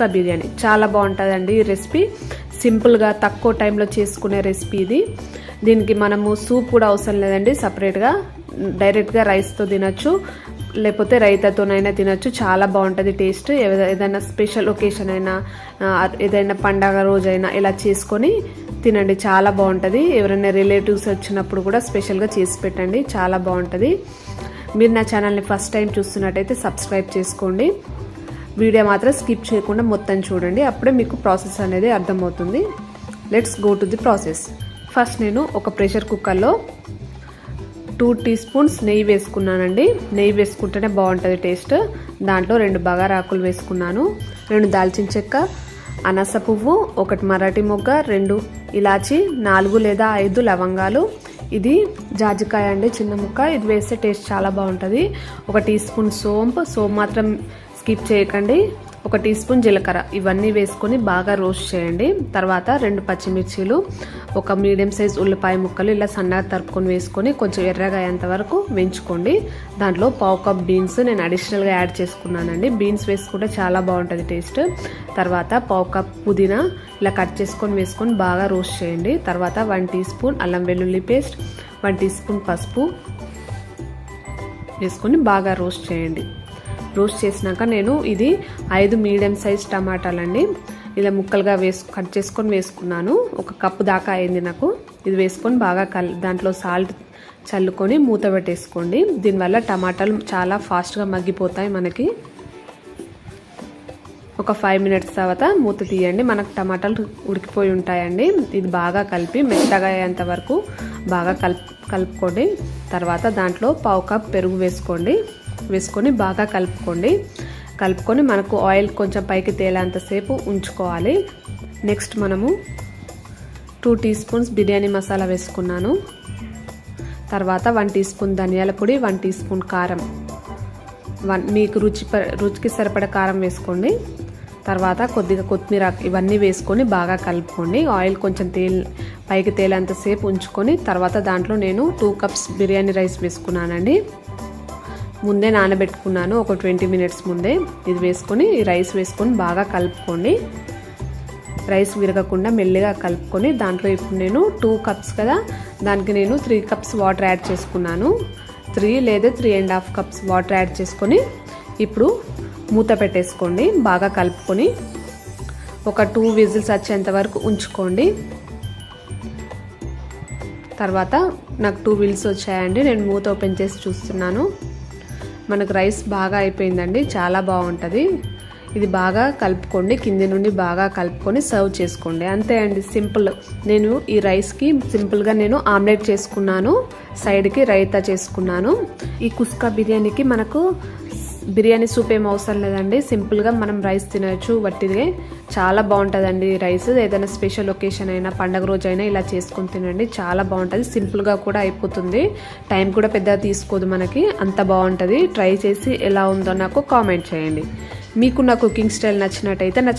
కుస్కా బిర్యానీ. చాలా బాగుంటుందండి ఈ రెసిపీ. సింపుల్గా తక్కువ టైంలో చేసుకునే రెసిపీ ఇది. దీనికి మనము సూప్ కూడా అవసరం లేదండి సపరేట్గా డైరెక్ట్గా రైస్తో తినచ్చు లేకపోతే రైతాతోనైనా తినచ్చు. చాలా బాగుంటుంది టేస్ట్ ఏదైనా స్పెషల్ ఒకేషన్ అయినా ఏదైనా పండగ రోజైనా ఇలా చేసుకొని తినండి. చాలా బాగుంటుంది. ఎవరైనా రిలేటివ్స్ వచ్చినప్పుడు కూడా స్పెషల్గా చేసి పెట్టండి. చాలా బాగుంటుంది. మీరు నా ఛానల్ని ఫస్ట్ టైం చూస్తున్నట్టయితే సబ్స్క్రైబ్ చేసుకోండి. వీడియో మాత్రం స్కిప్ చేయకుండా మొత్తం చూడండి. అప్పుడే మీకు ప్రాసెస్ అనేది అర్థమవుతుంది. Let's go to the process first నేను ఒక ప్రెషర్ కుక్కర్లో టూ టీ స్పూన్స్ నెయ్యి వేసుకున్నానండి. నెయ్యి వేసుకుంటేనే బాగుంటుంది టేస్ట్ దాంట్లో రెండు బగారాకులు వేసుకున్నాను. రెండు దాల్చిన చెక్క అనస పువ్వు ఒకటి మరాఠీ మొగ్గ రెండు ఇలాచి నాలుగు లేదా ఐదు లవంగాలు. ఇది జాజికాయ అండి చిన్న ముక్క. ఇది వేస్తే టేస్ట్ చాలా బాగుంటుంది. ఒక టీ స్పూన్ సోంపు. సోంపు మాత్రం స్కిప్ చేయకండి. ఒక టీ స్పూన్ జీలకర్ర. ఇవన్నీ వేసుకొని బాగా రోస్ట్ చేయండి. తర్వాత రెండు పచ్చిమిర్చీలు ఒక మీడియం సైజ్ ఉల్లిపాయ ముక్కలు ఇలా సన్నగా తరుపుకొని వేసుకొని కొంచెం ఎర్రగా అయ్యేంత వరకు వేయించుకోండి. దాంట్లో పావు కప్ బీన్స్ నేను అడిషనల్గా యాడ్ చేసుకున్నానండి. బీన్స్ వేసుకుంటే చాలా బాగుంటుంది టేస్ట్. తర్వాత పావు కప్ పుదీనా ఇలా కట్ చేసుకొని వేసుకొని బాగా రోస్ట్ చేయండి. తర్వాత వన్ టీ స్పూన్ అల్లం వెల్లుల్లి పేస్ట్ వన్ టీ స్పూన్ పసుపు వేసుకొని బాగా రోస్ట్ చేయండి. రోస్ట్ చేసినాక నేను ఇది ఐదు మీడియం సైజ్ టమాటాలండి. ఇలా ముక్కలుగా వేసు కట్ చేసుకొని వేసుకున్నాను. ఒక కప్పు దాకా అయింది నాకు. ఇది వేసుకొని బాగా కల్ దాంట్లో సాల్ట్ చల్లుకొని మూత పెట్టేసుకోండి. దీనివల్ల టమాటాలు చాలా ఫాస్ట్గా మగ్గిపోతాయి మనకి. ఒక ఫైవ్ మినిట్స్ తర్వాత మూత తీయండి. మనకు టమాటాలు ఉడికిపోయి ఉంటాయండి. ఇది బాగా కలిపి మెత్తగా అయ్యేంత వరకు బాగా కలుపు కలుపుకోండి. తర్వాత దాంట్లో పావు కప్ పెరుగు వేసుకోండి. వేసుకొని బాగా కలుపుకోండి. కలుపుకొని మనకు ఆయిల్ కొంచెం పైకి తేలేంతసేపు ఉంచుకోవాలి. నెక్స్ట్ మనము two teaspoons biryani masala వేసుకున్నాను. తర్వాత వన్ టీ స్పూన్ ధనియాల పొడి వన్ టీ స్పూన్ కారం. వన్ మీకు రుచి రుచికి సరిపడ కారం వేసుకోండి. తర్వాత కొద్దిగా కొత్తిమీర ఇవన్నీ వేసుకొని బాగా కలుపుకోండి. ఆయిల్ కొంచెం తేల్ పైకి తేలేంతసేపు ఉంచుకొని తర్వాత దాంట్లో నేను టూ కప్స్ బిర్యానీ రైస్ వేసుకున్నానండి. ముందే నానబెట్టుకున్నాను. ఒక ట్వంటీ మినిట్స్ ముందే ఇది వేసుకొని రైస్ వేసుకొని బాగా కలుపుకోండి. రైస్ విరగకుండా మెల్లిగా కలుపుకొని దాంట్లో ఇప్పుడు నేను టూ కప్స్ కదా దానికి నేను త్రీ కప్స్ వాటర్ యాడ్ చేసుకున్నాను. త్రీ లేదా three and half cups water add చేసుకొని ఇప్పుడు మూత పెట్టేసుకోండి బాగా కలుపుకొని. ఒక టూ విజిల్స్ వచ్చేంత వరకు ఉంచుకోండి. తర్వాత నాకు టూ విల్స్ వచ్చాయండి నేను మూత ఓపెన్ చేసి చూస్తున్నాను. మనకు రైస్ బాగా అయిపోయిందండి చాలా బాగుంటుంది. ఇది బాగా కలుపుకోండి కింది నుండి బాగా కలుపుకొని సర్వ్ చేసుకోండి. అంతే అండి సింపుల్. నేను ఈ రైస్కి సింపుల్గా నేను ఆమ్లెట్ చేసుకున్నాను సైడ్కి రైతా చేసుకున్నాను. ఈ కుస్కా బిర్యానీకి మనకు బిర్యానీ సూప్ ఏం అవసరం లేదండి. సింపుల్గా మనం రైస్ తినచ్చు. వట్టిదే. చాలా బాగుంటుందండి రైస్. ఏదైనా స్పెషల్ ఒకేషన్ అయినా పండగ రోజు అయినా ఇలా చేసుకొని తినండి. చాలా బాగుంటుంది. సింపుల్గా కూడా అయిపోతుంది. టైం కూడా పెద్దగా తీసుకోదు మనకి. అంత బాగుంటుంది. ట్రై చేసి ఎలా ఉందో నాకు కామెంట్ చేయండి. మీకు నా కుకింగ్ స్టైల్ నచ్చినట్టయితే నా